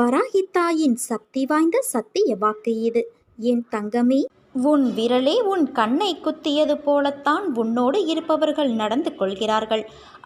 வராகித்தாயின் சக்தி வாய்ந்த சத்திய வாக்கு இது. என் தங்கமே உன் விரலே உன் கண்ணை குத்தியது போலத்தான் உன்னோடு இருப்பவர்கள் நடந்து கொள்கிறார்கள்.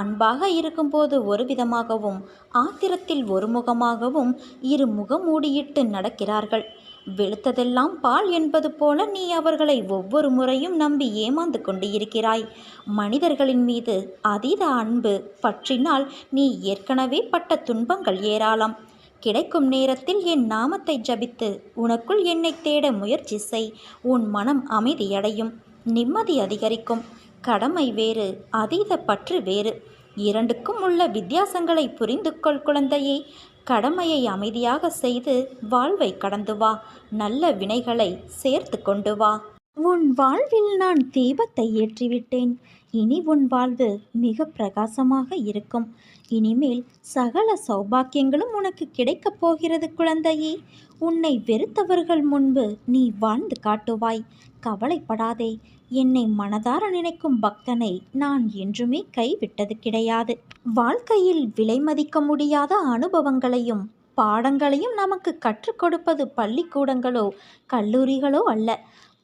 அன்பாக இருக்கும்போது ஒரு விதமாகவும் ஆத்திரத்தில் ஒரு முகமாகவும் இரு முகமூடியிட்டு நடக்கிறார்கள். வெளுத்ததெல்லாம் பால் என்பது போல நீ அவர்களை ஒவ்வொரு முறையும் நம்பி ஏமாந்து கொண்டு இருக்கிறாய். மனிதர்களின் மீது அதீத அன்பு பற்றினால் நீ ஏற்கனவே பட்ட துன்பங்கள் ஏராளம். கிடைக்கும் நேரத்தில் என் நாமத்தை ஜபித்து உனக்குள் என்னை தேட முயற்சி செய். உன் மனம் அமைதியடையும். நிம்மதி அதிகரிக்கும். கடமை வேறு அதீத பற்று வேறு. இரண்டுக்கும் உள்ள வித்தியாசங்களை புரிந்து கொள் குழந்தையே. கடமையை அமைதியாக செய்து வாழ்வை கடந்து வா. நல்ல வினைகளை சேர்த்து கொண்டு வா. உன் வாழ்வில் நான் தீபத்தை ஏற்றிவிட்டேன். இனி உன் வாழ்வு மிக பிரகாசமாக இருக்கும். இனிமேல் சகல சௌபாக்கியங்களும் உனக்கு கிடைக்கப் போகிறது குழந்தையே. உன்னை வெறுத்தவர்கள் முன்பு நீ வாழ்ந்து காட்டுவாய். கவலைப்படாதே. என்னை மனதார நினைக்கும் பக்தனை நான் என்றுமே கைவிட்டது கிடையாது. வாழ்க்கையில் விலை மதிக்க முடியாத அனுபவங்களையும் பாடங்களையும் நமக்கு கற்றுக் கொடுப்பது பள்ளிக்கூடங்களோ கல்லூரிகளோ அல்ல.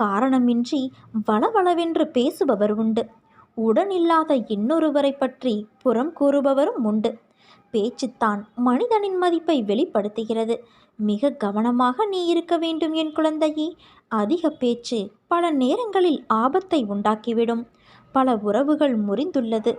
காரணமின்றி வளவளவென்று பேசுபவர் உண்டு. உடனில்லாத இன்னொருவரை பற்றி புறம் கூறுபவரும் உண்டு. பேச்சுத்தான் மனிதனின் மதிப்பை வெளிப்படுத்துகிறது. மிக கவனமாக நீ இருக்க வேண்டும் என் குழந்தையே. அதிக பேச்சு பல நேரங்களில் ஆபத்தை உண்டாக்கிவிடும். பல உறவுகள் முறிந்துள்ளது.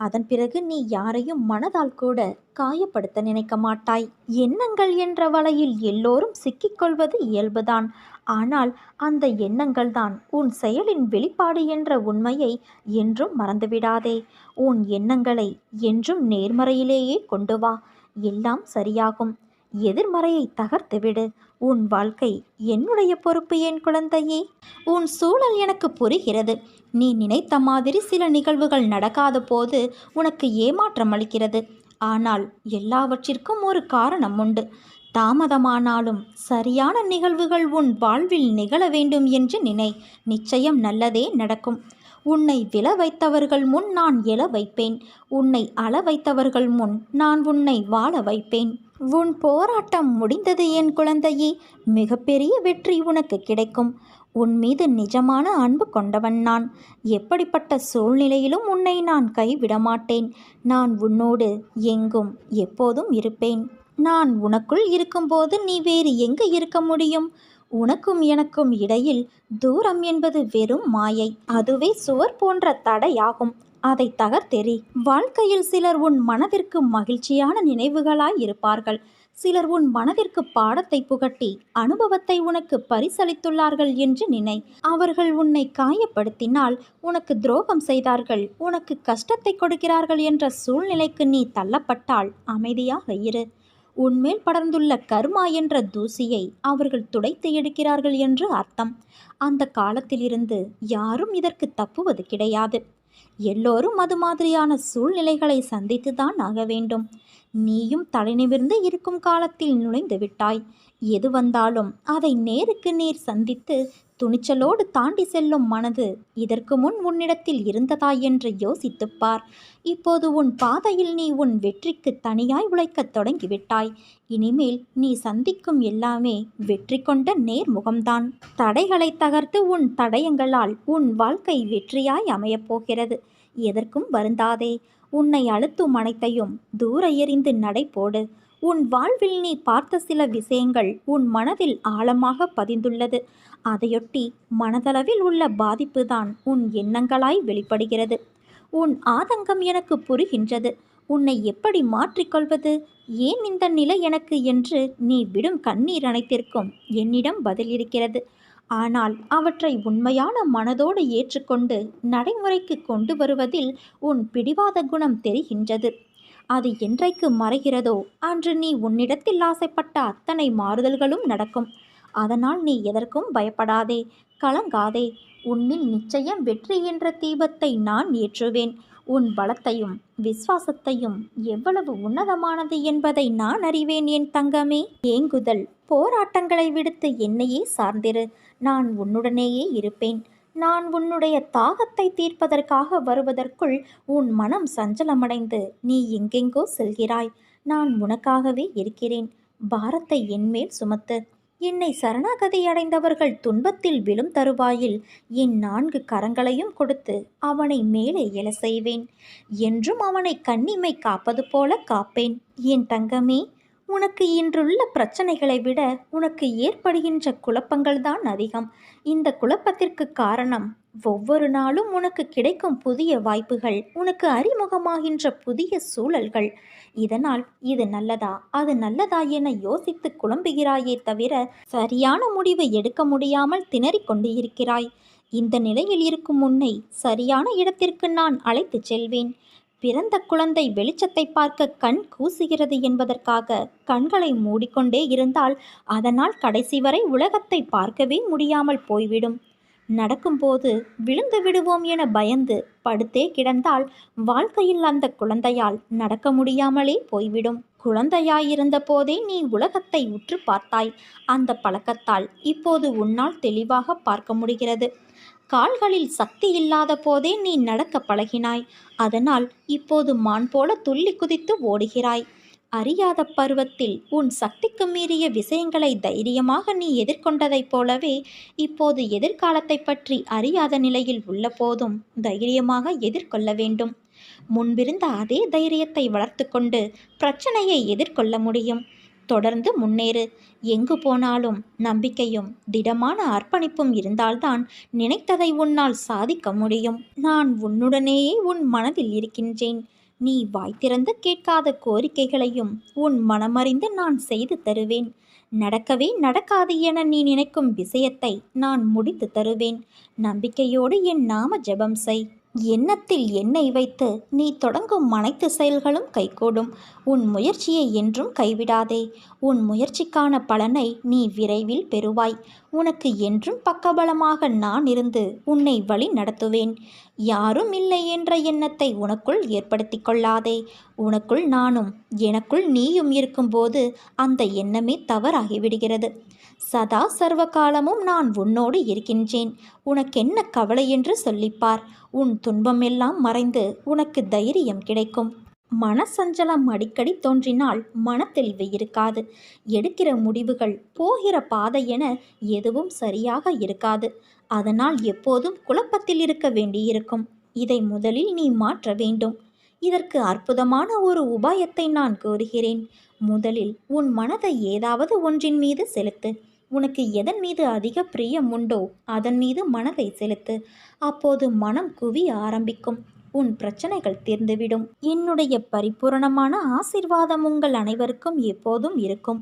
அதன் பிறகு நீ யாரையும் மனதால் கூட காயப்படுத்த நினைக்க மாட்டாய். எண்ணங்கள் என்ற வலையில் எல்லோரும் சிக்கிக்கொள்வது இயல்புதான். ஆனால் அந்த எண்ணங்கள்தான் உன் செயலின் வெளிப்பாடு என்ற உண்மையை என்றும் மறந்துவிடாதே. உன் எண்ணங்களை என்றும் நேர்மறையிலேயே கொண்டு வா. எல்லாம் சரியாகும். எதிர்மறையை தகர்த்துவிடு உன் வாழ்க்கை என்னுடைய பொறுப்பு என் குழந்தையே? உன் சூழல் எனக்கு புரிகிறது. நீ நினைத்த மாதிரி சில நிகழ்வுகள் நடக்காத போது உனக்கு ஏமாற்றம் அளிக்கிறது. ஆனால் எல்லாவற்றிற்கும் ஒரு காரணம் உண்டு. தாமதமானாலும் சரியான நிகழ்வுகள் உன் வாழ்வில் நிகழ வேண்டும் என்று நினை. நிச்சயம் நல்லதே நடக்கும். உன்னை விழ வைத்தவர்கள் முன் நான் எழ வைப்பேன். உன்னை அள வைத்தவர்கள் முன் நான் உன்னை வாழ வைப்பேன். உன் போராட்டம் முடிந்தது என் குழந்தையே மிகப்பெரிய வெற்றி உனக்கு கிடைக்கும். உன் மீது நிஜமான அன்பு கொண்டவன் நான். எப்படிப்பட்ட சூழ்நிலையிலும் உன்னை நான் கைவிட மாட்டேன். நான் உன்னோடு எங்கும் எப்போதும் இருப்பேன். நான் உனக்குள் இருக்கும்போது நீ வேறு எங்கு இருக்க முடியும்? உனக்கும் எனக்கும் இடையில் தூரம் என்பது வெறும் மாயை. அதுவே சுவர் போன்ற தடையாகும். அதை தகர்த்தெறி வாழ்க்கையில் சிலர் உன் மனதிற்கு மகிழ்ச்சியான நினைவுகளாய் இருப்பார்கள். சிலர் உன் மனதிற்கு பாடத்தை புகட்டி அனுபவத்தை உனக்கு பரிசளித்துள்ளார்கள் என்று நினை. அவர்கள் உன்னை காயப்படுத்தினால் உனக்கு துரோகம் செய்தார்கள். உனக்கு கஷ்டத்தை கொடுக்கிறார்கள் என்ற சூழ்நிலைக்கு நீ தள்ளப்பட்டால் அமைதியாக இரு. உன்மேல் படர்ந்துள்ள கர்மா என்ற தூசியை அவர்கள் துடைத்து எடுக்கிறார்கள் என்று அர்த்தம். அந்த காலத்திலிருந்து யாரும் இதற்கு தப்புவது கிடையாது. எல்லோரும் அது மாதிரியான சூழ்நிலைகளை சந்தித்துதான் ஆக வேண்டும். நீயும் தலைநிமிர்ந்து இருக்கும் காலத்தில் நுழைந்து விட்டாய். எது வந்தாலும் அதை நேருக்கு நேர் சந்தித்து துணிச்சலோடு தாண்டி செல்லும் மனது இதற்கு முன் உன்னிடத்தில் இருந்ததா என்று யோசித்துப்பார். இப்போது உன் பாதையில் நீ உன் வெற்றிக்கு தனியாய் உழைக்கத் தொடங்கிவிட்டாய். இனிமேல் நீ சந்திக்கும் எல்லாமே வெற்றி கொண்ட நேர்முகம்தான். தடைகளை தகர்த்து உன் தடயங்களால் உன் வாழ்க்கை வெற்றியாய் அமையப் போகிறது. எதற்கும் வருந்தாதே. உன்னை அழுத்தும் அனைத்தையும் தூர எறிந்து நடை போடு உன் வாழ்வில் நீ பார்த்த சில விஷயங்கள் உன் மனதில் ஆழமாக பதிந்துள்ளது. அதையொட்டி மனதளவில் உள்ள பாதிப்பு தான் உன் எண்ணங்களாய் வெளிப்படுகிறது. உன் ஆதங்கம் எனக்கு புரிகின்றது. உன்னை எப்படி மாற்றிக்கொள்வது? ஏன் இந்த நிலை எனக்கு என்று நீ விடும் கண்ணீர் அனைத்திற்கும் என்னிடம் பதில் இருக்கிறது. ஆனால் அவற்றை உண்மையான மனதோடு ஏற்றுக்கொண்டு நடைமுறைக்கு கொண்டு வருவதில் உன் பிடிவாத குணம் தெரிகின்றது. அது என்றைக்கு மறைகிறதோ அன்று நீ உன்னிடத்தில் ஆசைப்பட்ட அத்தனை மாறுதல்களும் நடக்கும். அதனால் நீ எதற்கும் பயப்படாதே கலங்காதே. உன்னில் நிச்சயம் வெற்றி என்ற தீபத்தை நான் ஏற்றுவேன். உன் பலத்தையும் விசுவாசத்தையும் எவ்வளவு உன்னதமானது என்பதை நான் அறிவேன் என் தங்கமே. ஏங்குதல் போராட்டங்களை விடுத்து என்னையே சார்ந்திரு. நான் உன்னுடனேயே இருப்பேன். நான் உன்னுடைய தாகத்தை தீர்ப்பதற்காக வருவதற்குள் உன் மனம் சஞ்சலமடைந்து நீ எங்கெங்கோ செல்கிறாய். நான் உனக்காகவே இருக்கிறேன். பாரத்தை என்மேல் சுமத்து. என்னை சரணாகதி அடைந்தவர்கள் துன்பத்தில் விழும் தருவாயில் என் நான்கு கரங்களையும் கொடுத்து அவனை மேலே எழ செய்வேன். என்றும் அவனை கண்ணிமை காப்பது போல காப்பேன். என் தங்கமே உனக்கு இன்றுள்ள பிரச்சனைகளை விட உனக்கு ஏற்படுகின்ற குழப்பங்கள் தான் அதிகம். இந்த குழப்பத்திற்கு காரணம் ஒவ்வொரு நாளும் உனக்கு கிடைக்கும் புதிய வாய்ப்புகள் உனக்கு அறிமுகமாகின்ற புதிய சூழல்கள். இதனால் இது நல்லதா அது நல்லதா என யோசித்து குழம்புகிறாயே தவிர சரியான முடிவு எடுக்க முடியாமல் திணறிக் கொண்டிருக்கிறாய் இந்த நிலையில் இருக்கும் உன்னை சரியான இடத்திற்கு நான் அழைத்துச் செல்வேன். பிறந்த குழந்தை வெளிச்சத்தை பார்க்க கண் கூசுகிறது என்பதற்காக கண்களை மூடிக்கொண்டே இருந்தால் அதனால் கடைசி வரை உலகத்தை பார்க்கவே முடியாமல் போய்விடும். நடக்கும்போது விழுந்து விடுவோம் என பயந்து படுத்தே கிடந்தால் வாழ்க்கையில் அந்த குழந்தையால் நடக்க முடியாமலே போய்விடும். குழந்தையாயிருந்த போதே நீ உலகத்தை உற்று பார்த்தாய். அந்த பழக்கத்தால் இப்போது உன்னால் தெளிவாக பார்க்க முடிகிறது. கால்களில் சக்தி இல்லாத போதே நீ நடக்க பழகினாய். அதனால் இப்போது மான் போல துள்ளி குதித்து ஓடுகிறாய். அறியாத பருவத்தில் உன் சக்திக்கு மீறிய விஷயங்களை தைரியமாக நீ எதிர்கொண்டதைப் போலவே இப்போது எதிர்காலத்தை பற்றி அறியாத நிலையில் உள்ள போதும் தைரியமாக எதிர்கொள்ள வேண்டும். முன்பிருந்த அதே தைரியத்தை வளர்த்து கொண்டு பிரச்சனையை எதிர்கொள்ள முடியும். தொடர்ந்து முன்னேறு. எங்கு போனாலும் நம்பிக்கையும் திடமான அர்ப்பணிப்பும் இருந்தால்தான் நினைத்ததை உன்னால் சாதிக்க முடியும். நான் உன்னுடனேயே உன் மனதில் இருக்கின்றேன். நீ வாய் திறந்து கேட்காத கோரிக்கைகளையும் உன் மனமறிந்து நான் செய்து தருவேன். நடக்கவே நடக்காது என நீ நினைக்கும் விஷயத்தை நான் முடித்து தருவேன். நம்பிக்கையோடு என் நாம ஜெபம் செய். எண்ணத்தில் எண்ணெய் வைத்து நீ தொடங்கும் அனைத்து செயல்களும் கைகூடும். உன் முயற்சியை என்றும் கைவிடாதே. உன் முயற்சிக்கான பலனை நீ விரைவில் பெறுவாய். உனக்கு என்றும் பக்கபலமாக நான் இருந்து உன்னை வழி நடத்துவேன். யாரும் இல்லை என்ற எண்ணத்தை உனக்குள் ஏற்படுத்தி கொள்ளாதே. உனக்குள் நானும் எனக்குள் நீயும் இருக்கும்போது அந்த எண்ணமே தவறாகிவிடுகிறது. சதா சர்வ காலமும் நான் உன்னோடு இருக்கின்றேன். உனக்கென்ன கவலை என்று சொல்லிப்பார். உன் துன்பமெல்லாம் மறைந்து உனக்கு தைரியம் கிடைக்கும். மனசஞ்சலம் அடிக்கடி தோன்றினால் மனத்தெளிவு இருக்காது. எடுக்கிற முடிவுகள் போகிற பாதை என எதுவும் சரியாக இருக்காது. அதனால் எப்போதும் குழப்பத்தில் இருக்க வேண்டியிருக்கும். இதை முதலில் நீ மாற்ற வேண்டும். இதற்கு அற்புதமான ஒரு உபாயத்தை நான் கூறுகிறேன் முதலில் உன் மனதை ஏதாவது ஒன்றின் மீது செலுத்து. உனக்கு எதன் மீது அதிக பிரியம் உண்டோ அதன் மீது மனதை செலுத்து. அப்போது மனம் குவிய ஆரம்பிக்கும். உன் பிரச்சனைகள் தீர்ந்துவிடும். என்னுடைய பரிபூரணமான ஆசிர்வாதம் உங்கள் அனைவருக்கும் எப்போதும் இருக்கும்.